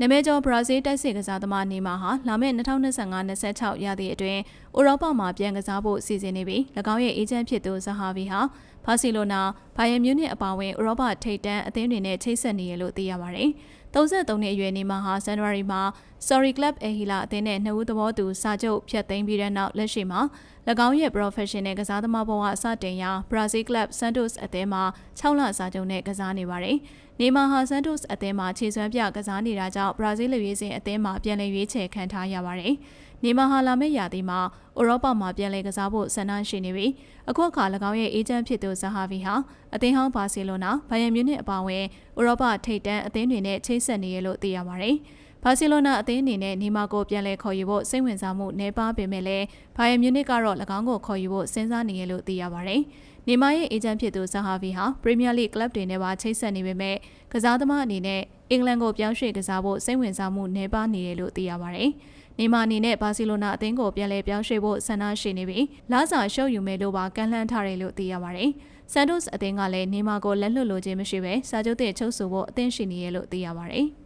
နာမည်ကျော်ဘရာဇီးတိုက်စစ်ကစားသမားနေမာဟာလာမယ့်2025-26ရာသီအတွင်းဥရောပမှာပြန်ကစားဖို့စီစဉ်နေပြီး၎င်းရဲ့အေဂျင့်ဖြစ်သူဇဟာဗီဟာဘာစီလိုနာဘိုင်ယန်မြူးနစ်အပါအဝင်ဥရောပထိပ်တန်းအသင်းတွေနဲ့ချိတ်ဆက်နေရလို့သိရပါတယ်။33နှစ်အရွယ်နေမာဟာဇန်နဝါရီမှာ Sorry Club Ehila အသင်းနဲ့နှစ်ဦးသဘောတူစာချုပ်ဖျက်သိမ်းပြီးတဲ့နောက်လက်ရှိမှာ၎င်းရဲ့ professional ကစားသမားဘဝအစတင်ရာ Brazil Club Santos အသင်းမှာ6လစာချုပ်နဲ့ကစားနေပါတယ်။နေမာဟာ Santos အသင်းမှာခြေစွမ်းပြကစားနေတာကြောင့် Brazil လူရေးစဉ်အသင်းမှာပြန်လည်ရွေးချယ်ခံထားရပါတယ်။နေမဟာလာမယ့်ရာသီမှာဥရောပမှာပြန်လည်ကစားဖို့ဆန္ဒရှိနေပြီးအခုအခါ၎င်းရဲ့အေဂျင့်ဖြစ်သူဇဟာဗီဟာအသင်းဟောင်းဘာစီလိုနာဘိုင်ယန်မြူးနစ်အပါအဝင်ဥရောပထိပ်တန်းအသင်းတွေနဲ့ချိတ်ဆက်နေရလို့သိရပါတယ်။ဘာစီလိုနာအသင်းအနေနဲ့နီမာကိုပြန်လည်ခေါ်ယူဖို့စိတ်ဝင်စားမှုနှဲပါပေမဲ့လည်းဘိုင်ယန်မြူးနစ်ကတော့၎င်းကိုခေါ်ယူဖို့စဉ်းစားနေရလို့သိရပါတယ်။နေမာရဲ့အေဂျင့်ဖြစ်သူဇဟာဗီဟာပရီးမီးယားလိကလပ်တွေနဲ့ပါချိတ်ဆက်နေပေမဲ့ကစားသမားအနေနဲ့ အင်္ဂလန်ကိုပြောင်းရွှေ့ကစားဖို့စိတ်ဝင်စားမှုနှဲပါနေတယ်လို့သိရပါတယ်။နေမာအနေနဲ့ဘာစီလိုနာအသင်းကိုပြန်လည်ပြောင်းရွှေ့ဖို့ဆန္ဒရှိနေပြီးလာစာရှုပ်ယူမယ်လို့ပါကန့်လန့်ထားတယ်လို့သိရပါတယ်။ဆန်တိုစ်အသင်းကလည်းနေမာကိုလက်လွတ်လိုခြင်းမရှိဘဲစာချုပ်တဲ့ချုပ်ဆိုဖို့အသင့်ရှိနေရလို့သိရပါတယ်။